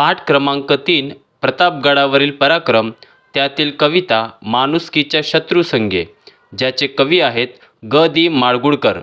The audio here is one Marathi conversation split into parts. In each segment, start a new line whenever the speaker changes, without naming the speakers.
पाठ क्रमांक तीन प्रतापगडावरील पराक्रम त्यातील कविता माणुसकीच्या शत्रुसंगे ज्याचे कवी आहेत ग. दि. माळगुळकर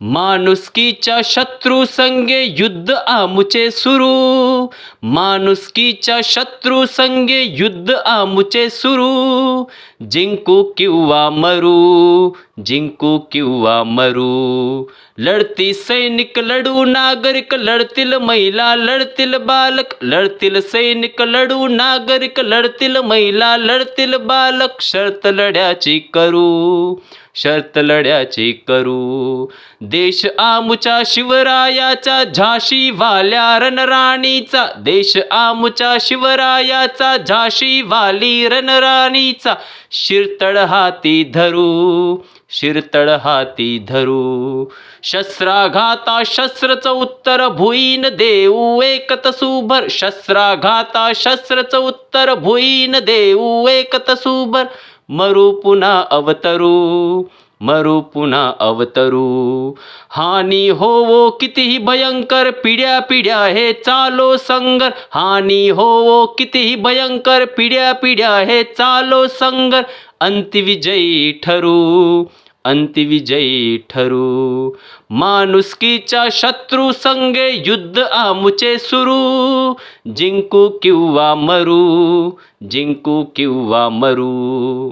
माणुसकीच्या शत्रू संगे युद्ध आमुचे सुरू. माणुसकीच्या शत्रू संगे युद्ध आमुचे सुरू. जिंकू किंवा मरू जिंकू किंवा मरू. लढती सैनिक लढू नागरिक लढतील महिला लढतील बालक. लढतील सैनिक लढू नागरिक लढतील महिला लढतील बालक. शर्त लढ्याची करू शर्त लढ्याची करू. देश आमुच्या शिवरायाचा झाशी वाल्या रणराणीचा. देश आमुच्या शिवरायाचा झाशी वाली रणराणीचा. शिरतळ हाती धरू शिरतळ हाती धरू. शस्त्राघाता शस्त्रच उत्तर भुईन देऊ. एकत सुभर शस्त्राघाता शस्त्रच उत्तर भुईन देऊ. एकत सुभर मरू पुन्हा अवतरू. मरू पुन्हा अवतरू. हानी होवो कितीही भयंकर पिढ्या पिढ्या हे चालो संगर. हानी होवो कितीही भयंकर पिढ्या पिढ्या हे चालो संगर. अंतिविजयी ठरू अंतिविजयी ठरू माणुसकीच्या शत्रू संगे युद्ध आमुचे सुरू। जिंकू किंवा मरू जिंकू किंवा मरू।